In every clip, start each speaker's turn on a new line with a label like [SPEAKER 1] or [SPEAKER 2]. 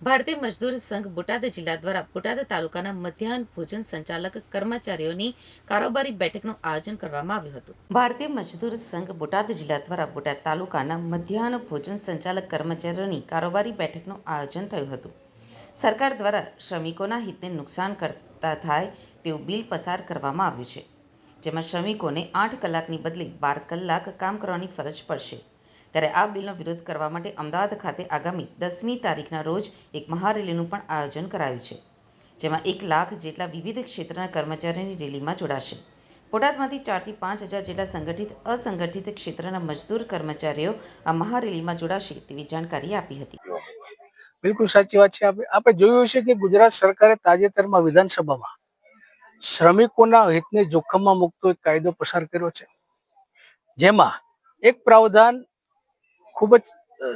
[SPEAKER 1] ભારતીય મજદૂર સંઘ બોટાદ જિલ્લા દ્વારા બોટાદ તાલુકાના મધ્યાહન ભોજન સંચાલક કર્મચારીઓની કારોબારી બેઠકનું આયોજન કરવામાં આવ્યું હતું. ભારતીય મજદૂર સંઘ બોટાદ જિલ્લા દ્વારા બોટાદ તાલુકાના મધ્યાહન ભોજન સંચાલક કર્મચારીઓની કારોબારી બેઠકનું આયોજન થયું હતું. સરકાર દ્વારા શ્રમિકોના હિતને નુકસાન કરતા થાય તેવું બિલ પસાર કરવામાં આવ્યું છે, જેમાં શ્રમિકોને આઠ કલાકની બદલે બાર કલાક કામ કરવાની ફરજ પડશે. ત્યારે આ બિલનો વિરોધ કરવા માટે અમદાવાદ ખાતે આગામી દસમી તારીખના રોજ એક મહારેલીનું પણ આયોજન કરાયું છે, જેમાં એક લાખ જેટલા વિવિધ ક્ષેત્રના કર્મચારીઓની રેલીમાં જોડાશે. બોટાદમાંથી ચારથી પાંચ હજાર જેટલા સંગઠિત, અસંગઠિત ક્ષેત્રના મજદૂર કર્મચારીઓ આ મહારેલીમાં જોડાશે તેવી જાણકારી આપી હતી.
[SPEAKER 2] બિલકુલ સાચી વાત છે. આપણે જોયું છે કે ગુજરાત સરકારે તાજેતરમાં વિધાનસભામાં શ્રમિકોના હિતને જોખમમાં મૂકતો એક કાયદો પસાર કર્યો છે, જેમાં એક પ્રાવધાન ખૂબ જ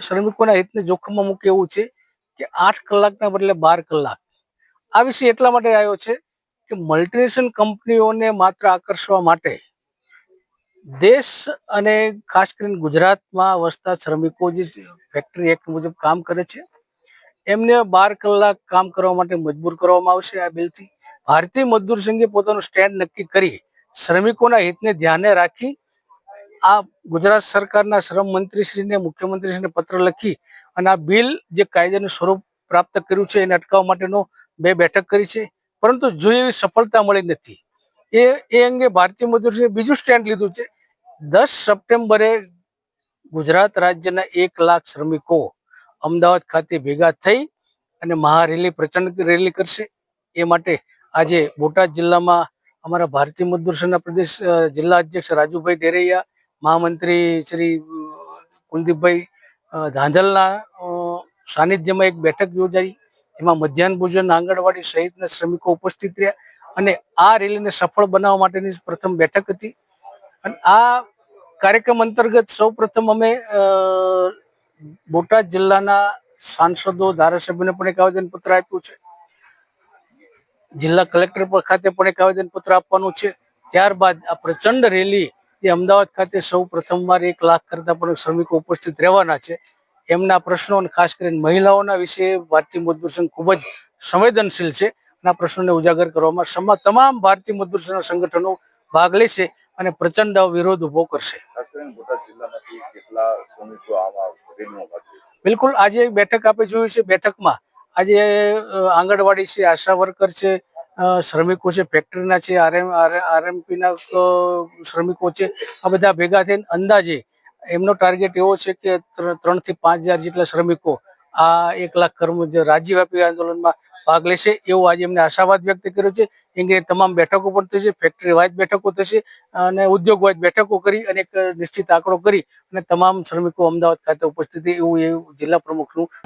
[SPEAKER 2] શ્રમિકોના હિતને જોખમમાં મૂકે એવું છે કે આઠ કલાકના બદલે બાર કલાક. આ વિષય એટલા માટે આવ્યો છે કે મલ્ટીનેશનલ કંપનીઓને માત્ર આકર્ષવા માટે દેશ અને ખાસ કરીને ગુજરાતમાં વસતા શ્રમિકો જે ફેક્ટરી એક્ટ મુજબ કામ કરે છે, એમને બાર કલાક કામ કરવા માટે મજબૂર કરવામાં આવશે આ બિલથી. ભારતીય મજદૂર સંઘે પોતાનું સ્ટેન્ડ નક્કી કરી શ્રમિકોના હિતને ધ્યાને રાખી આ ગુજરાત સરકારના શ્રમ મંત્રીશ્રીને, મુખ્યમંત્રીશ્રીને પત્ર લખી અને આ બિલ જે કાયદાનું સ્વરૂપ પ્રાપ્ત કર્યું છે, એને અટકાવવા માટેનો બે બેઠક કરી છે. પરંતુ જો એવી સફળતા મળી નથી, એ એ અંગે ભારતીય મજૂરશ્રીએ બીજું સ્ટેન્ડ લીધું છે. દસ સપ્ટેમ્બરે ગુજરાત રાજ્યના એક લાખ શ્રમિકો અમદાવાદ ખાતે ભેગા થઈ અને મહારેલી પ્રચંડ રેલી કરશે. એ માટે આજે બોટાદ જિલ્લામાં અમારા ભારતીય મજદૂર સંઘના પ્રદેશ જિલ્લા અધ્યક્ષ રાજુભાઈ ડેરૈયા મહામંત્રી શ્રી કુલદીપભાઈ ધાંધલના સાનિધ્યમાં એક બેઠક યોજાઈ. જેમાં મધ્યાહન ભોજન આંગણવાડી સહિતના શ્રમિકો ઉપસ્થિત રહ્યા અને આ રેલીને સફળ બનાવવા માટેની પ્રથમ બેઠક હતી. અને આ કાર્યક્રમ અંતર્ગત સૌ અમે બોટાદ જિલ્લાના સાંસદો, ધારાસભ્યોને પણ એક આવેદનપત્ર આપ્યું છે. જિલ્લા કલેક્ટર ખાતે પણ એક આવેદનપત્ર આપવાનું છે. ત્યારબાદ આ પ્રચંડ રેલી એ અમદાવાદ ખાતે સૌ પ્રથમવાર એક લાખ કરતા પણ શ્રમિકો ઉપસ્થિત રહેવાના છે. એમના પ્રશ્નો અને ખાસ કરીને મહિલાઓના વિશે ભારતીય મજદૂર સંઘ ખૂબ જ સંવેદનશીલ છે. આ પ્રશ્નોને ઉજાગર કરવામાં સમા તમામ ભારતીય મજદૂર સંગઠનો ભાગ લેશે અને પ્રચંડ વિરોધ ઊભો કરશે? બિલકુલ આજે બેઠક આપણે જોયું છે. બેઠકમાં આજે આંગણવાડી છે આશા વર્કર છે શ્રમિકો છે, ફેક્ટરીના છે, આરએમ આરએમપીના શ્રમિકો છે, આ બધા ભેગા થઈને અંદાજે એમનો ટાર્ગેટ એવો છે કે ત્રણ ત્રણથી પાંચ હજાર જેટલા શ્રમિકો આ એક લાખ કર્મ, રાજ્યવ્યાપી આંદોલનમાં ભાગ લેશે એવો આજે એમને આશાવાદ વ્યક્ત કર્યો છે. કે તમામ બેઠકો પણ થશે, ફેક્ટરી વાઇઝ બેઠકો થશે અને ઉદ્યોગ વાઇઝ બેઠકો કરી અને એક નિશ્ચિત આંકડો કરી અને તમામ શ્રમિકો અમદાવાદ ખાતે ઉપસ્થિત એવું એ જિલ્લા પ્રમુખનું